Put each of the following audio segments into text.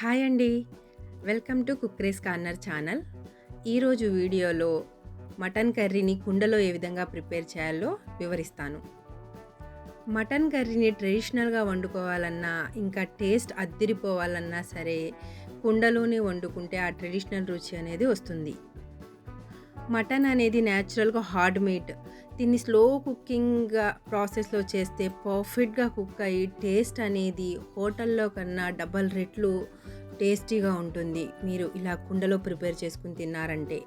Hi అండి. Welcome to cookrey's corner channel. ఈరోజు వీడియోలో మటన్ కర్రీని కుండలో ఏ విధంగా ప్రిపేర్ చేయాలో వివరిస్తాను. మటన్ కర్రీని ట్రెడిషనల్గా వండుకోవాలన్నా ఇంకా టేస్ట్ అద్దిరిపోవాలన్నా సరే కుండలోనే వండుకుంటే ఆ ట్రెడిషనల్ రుచి అనేది వస్తుంది. మటన్ అనేది న్యాచురల్గా హార్డ్ మీట్. దీన్ని స్లో కుకింగ్ ప్రాసెస్లో చేస్తే పర్ఫెక్ట్గా కుక్ అయ్యి టేస్ట్ అనేది హోటల్లో కన్నా డబల్ రెట్లు టేస్టీగా ఉంటుంది. మీరు ఇలా కుండలో ప్రిపేర్ చేసుకుని తిన్నారంటే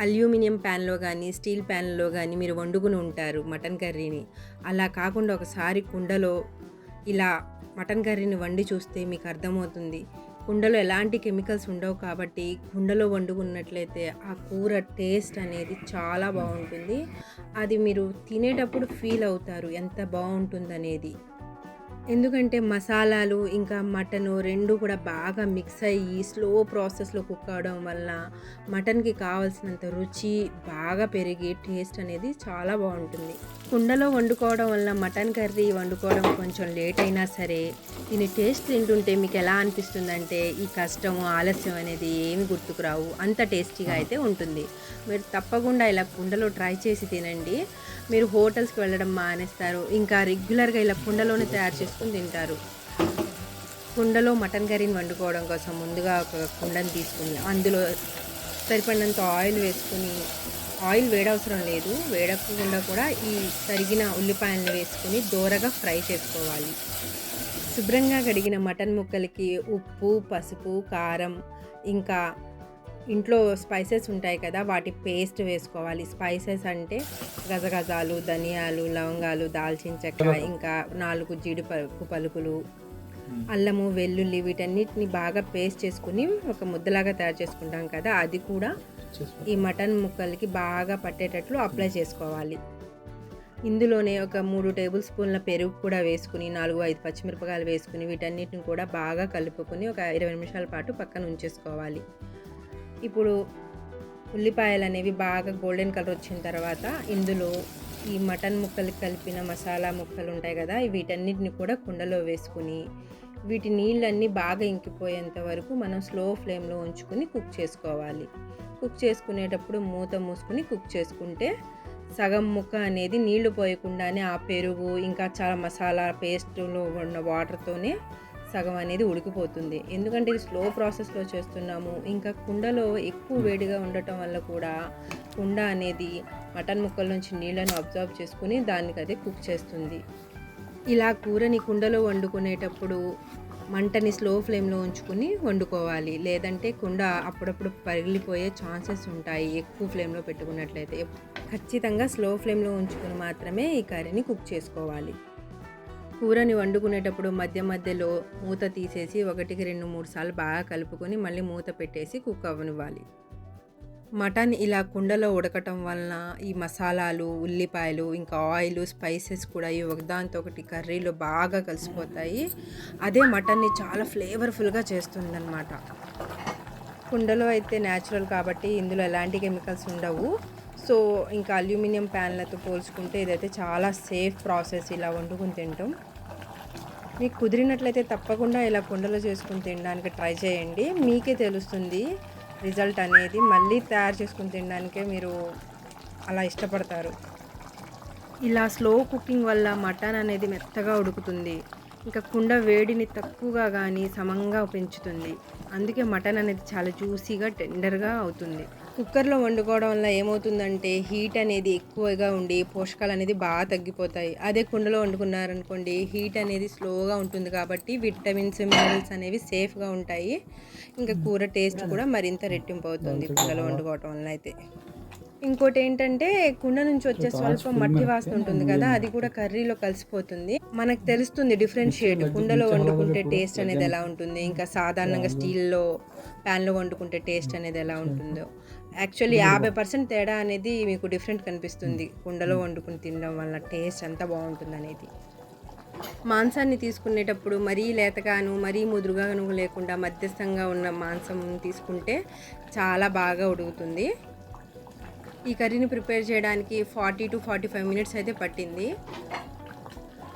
అల్యూమినియం ప్యాన్లో కానీ స్టీల్ ప్యాన్లో కానీ మీరు వండుకుని ఉంటారు మటన్ కర్రీని. అలా కాకుండా ఒకసారి కుండలో ఇలా మటన్ కర్రీని వండి చూస్తే మీకు అర్థమవుతుంది. కుండలో ఎలాంటి కెమికల్స్ ఉండవు కాబట్టి కుండలో వండుకున్నట్లయితే ఆ కూర టేస్ట్ అనేది చాలా బాగుంటుంది. అది మీరు తినేటప్పుడు ఫీల్ అవుతారు ఎంత బాగుంటుందనేది. ఎందుకంటే మసాలాలు ఇంకా మటను రెండు కూడా బాగా మిక్స్ అయ్యి స్లో ప్రాసెస్లో కుక్ అవడం వల్ల మటన్కి కావాల్సినంత రుచి బాగా పెరిగి టేస్ట్ అనేది చాలా బాగుంటుంది. కుండలో వండుకోవడం వల్ల మటన్ కర్రీ వండుకోవడం కొంచెం లేట్ అయినా సరే దీని టేస్ట్ తింటుంటే మీకు ఎలా అనిపిస్తుందంటే ఈ కష్టము ఆలస్యం అనేది ఏమి గుర్తుకురావు అంత టేస్టీగా అయితే ఉంటుంది. మీరు తప్పకుండా ఇలా కుండలో ట్రై చేసి తినండి. మీరు హోటల్స్కి వెళ్ళడం మానేస్తారు. ఇంకా రెగ్యులర్గా ఇలా కుండలోనే తయారు చేస్తారు చేసుకుని తింటారు. కుండలో మటన్ కర్రీని వండుకోవడం కోసం ముందుగా ఒక కుండను తీసుకుని అందులో సరిపడినంత ఆయిల్ వేసుకుని ఆయిల్ వేడవసరం లేదు. వేడకుండా కూడా ఈ తరిగిన ఉల్లిపాయలను వేసుకుని దోరగా ఫ్రై చేసుకోవాలి. శుభ్రంగా కడిగిన మటన్ ముక్కలకి ఉప్పు పసుపు కారం ఇంకా ఇంట్లో స్పైసెస్ ఉంటాయి కదా వాటి పేస్ట్ వేసుకోవాలి. స్పైసెస్ అంటే గజగజాలు ధనియాలు లవంగాలు దాల్చిన చెక్క ఇంకా నాలుగు జీడిపప్పు పలుకులు అల్లము వెల్లుల్లి వీటన్నిటిని బాగా పేస్ట్ చేసుకుని ఒక ముద్దలాగా తయారు చేసుకుంటాం కదా అది కూడా ఈ మటన్ ముక్కలకి బాగా పట్టేటట్లు అప్లై చేసుకోవాలి. ఇందులోనే ఒక మూడు టేబుల్ స్పూన్ల పెరుగు కూడా వేసుకుని నాలుగు ఐదు పచ్చిమిరపకాయలు వేసుకుని వీటన్నిటిని కూడా బాగా కలుపుకొని ఒక ఇరవై నిమిషాల పాటు పక్కన ఉంచేసుకోవాలి. ఇప్పుడు ఉల్లిపాయలు అనేవి బాగా గోల్డెన్ కలర్ వచ్చిన తర్వాత ఇందులో ఈ మటన్ ముక్కలు కలిపిన మసాలా ముక్కలు ఉంటాయి కదా వీటన్నిటిని కూడా కుండలో వేసుకుని వీటి నీళ్ళన్నీ బాగా ఇంకిపోయేంత వరకు మనం స్లో ఫ్లేమ్లో ఉంచుకుని కుక్ చేసుకోవాలి. కుక్ చేసుకునేటప్పుడు మూత మూసుకుని కుక్ చేసుకుంటే సగం ముక్క అనేది నీళ్ళు పోయకుండానే ఆ పెరుగు ఇంకా చాలా మసాలా పేస్ట్లో ఉన్న వాటర్తోనే సగం అనేది ఉడికిపోతుంది. ఎందుకంటే ఇది స్లో ప్రాసెస్లో చేస్తున్నాము. ఇంకా కుండలో ఎక్కువ వేడిగా ఉండటం వల్ల కూడా కుండ అనేది మటన్ ముక్కల నుంచి నీళ్ళను అబ్జర్వ్ చేసుకుని దానికి అదే కుక్ చేస్తుంది. ఇలా కూరని కుండలో వండుకునేటప్పుడు మంటని స్లో ఫ్లేమ్లో ఉంచుకుని వండుకోవాలి. లేదంటే కుండ అప్పుడప్పుడు పగిలిపోయే ఛాన్సెస్ ఉంటాయి ఎక్కువ ఫ్లేమ్లో పెట్టుకున్నట్లయితే. ఖచ్చితంగా స్లో ఫ్లేమ్లో ఉంచుకుని మాత్రమే ఈ కర్రీని కుక్ చేసుకోవాలి. కూరని వండుకునేటప్పుడు మధ్య మధ్యలో మూత తీసేసి ఒకటికి రెండు మూడు సార్లు బాగా కలుపుకొని మళ్ళీ మూత పెట్టేసి కుక్ అవ్వనివ్వాలి. మటన్ ఇలా కుండలో ఉడకటం వలన ఈ మసాలాలు ఉల్లిపాయలు ఇంకా ఆయిల్ స్పైసెస్ కూడా ఈ ఒకదాంతో ఒకటి కర్రీలో బాగా కలిసిపోతాయి. అదే మటన్ని చాలా ఫ్లేవర్ఫుల్గా చేస్తుందన్నమాట. కుండలో అయితే న్యాచురల్ కాబట్టి ఇందులో ఎలాంటి కెమికల్స్ ఉండవు. సో ఇంకా అల్యూమినియం ప్యాన్లతో పోల్చుకుంటే ఇదైతే చాలా సేఫ్ ప్రాసెస్ ఇలా వండుకుని తింటాం. మీకు కుదిరినట్లయితే తప్పకుండా ఇలా కుండలో చేసుకుని తినడానికి ట్రై చేయండి. మీకే తెలుస్తుంది రిజల్ట్ అనేది. మళ్ళీ తయారు చేసుకుని తినడానికే మీరు అలా ఇష్టపడతారు. ఇలా స్లో కుకింగ్ వల్ల మటన్ అనేది మెత్తగా ఉడుకుతుంది. ఇంకా కుండ వేడిని తక్కువగా కానీ సమంగా పెంచుతుంది. అందుకే మటన్ అనేది చాలా జ్యూసీగా టెండర్గా అవుతుంది. కుక్కర్లో వండుకోవడం వల్ల ఏమవుతుందంటే హీట్ అనేది ఎక్కువగా ఉండి పోషకాలు అనేది బాగా తగ్గిపోతాయి. అదే కుండలో వండుకున్నారనుకోండి హీట్ అనేది స్లోగా ఉంటుంది కాబట్టి విటమిన్స్ మినరల్స్ అనేవి సేఫ్గా ఉంటాయి. ఇంకా కూర టేస్ట్ కూడా మరింత రెట్టింపు అవుతుంది కుండలో వండుకోవటం వల్ల అయితే. ఇంకోటి ఏంటంటే కుండ నుంచి వచ్చే స్వల్పం మట్టి వాసన ఉంటుంది కదా అది కూడా కర్రీలో కలిసిపోతుంది. మనకు తెలుస్తుంది డిఫరెన్షియేట్ కుండలో వండుకుంటే టేస్ట్ అనేది ఎలా ఉంటుంది? ఇంకా సాధారణంగా స్టీల్లో ప్యాన్లో వండుకుంటే టేస్ట్ అనేది ఎలా ఉంటుందో. యాక్చువల్లీ యాభై పర్సెంట్ తేడా అనేది మీకు డిఫరెంట్ కనిపిస్తుంది. కుండలో వండుకుని తినడం వల్ల టేస్ట్ ఎంత బాగుంటుంది అనేది. మాంసాన్ని తీసుకునేటప్పుడు మరీ లేతగాను మరీ ముదురుగాను లేకుండా మధ్యస్థంగా ఉన్న మాంసం తీసుకుంటే చాలా బాగా ఉడుకుతుంది. ఈ కర్రీని ప్రిపేర్ చేయడానికి forty to forty five minutes అయితే పట్టింది.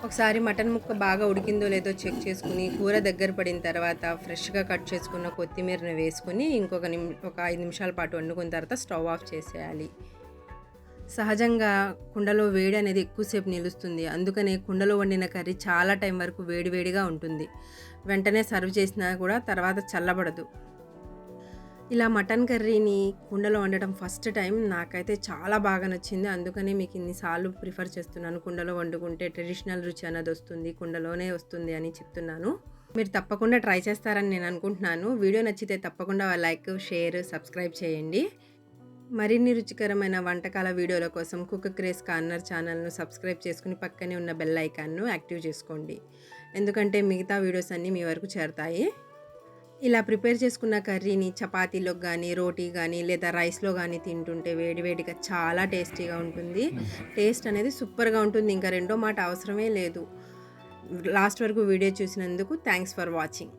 ఒకసారి మటన్ ముక్క బాగా ఉడికిందో లేదో చెక్ చేసుకుని కూర దగ్గర పడిన తర్వాత ఫ్రెష్గా కట్ చేసుకున్న కొత్తిమీరని వేసుకుని ఇంకొక నిమి ఒక ఐదు నిమిషాల పాటు వండుకున్న తర్వాత స్టవ్ ఆఫ్ చేసేయాలి. సహజంగా కుండలో వేడి అనేది ఎక్కువసేపు నిలుస్తుంది. అందుకనే కుండలో వండిన కర్రీ చాలా టైం వరకు వేడివేడిగా ఉంటుంది. వెంటనే సర్వ్ చేసినా కూడా తర్వాత చల్లబడదు. ఇలా మటన్ కర్రీని కుండలో వండటం ఫస్ట్ టైం నాకైతే చాలా బాగా నచ్చింది. అందుకనే మీకు ఇన్నిసార్లు ప్రిఫర్ చేస్తున్నాను. కుండలో వండుకుంటే ట్రెడిషనల్ రుచి అనేది వస్తుంది కుండలోనే వస్తుంది అని చెప్తున్నాను. మీరు తప్పకుండా ట్రై చేస్తారని నేను అనుకుంటున్నాను. వీడియో నచ్చితే తప్పకుండా లైక్ షేర్ సబ్స్క్రైబ్ చేయండి. మరిన్ని రుచికరమైన వంటకాల వీడియోల కోసం కుక్ క్రేస్ కార్నర్ ఛానల్ను సబ్స్క్రైబ్ చేసుకుని పక్కనే ఉన్న బెల్ ఐకాన్ను యాక్టివ్ చేసుకోండి. ఎందుకంటే మిగతా వీడియోస్ అన్నీ మీ వరకు చేరుతాయి. ఇలా ప్రిపేర్ చేసుకున్న కర్రీని చపాతీలో కానీ రోటీ కానీ లేదా రైస్లో కానీ తింటుంటే వేడివేడిగా చాలా టేస్టీగా ఉంటుంది. టేస్ట్ అనేది సూపర్గా ఉంటుంది. ఇంకా రెండో మాట అవసరమే లేదు. లాస్ట్ వరకు వీడియో చూసినందుకు థ్యాంక్స్ ఫర్ వాచింగ్.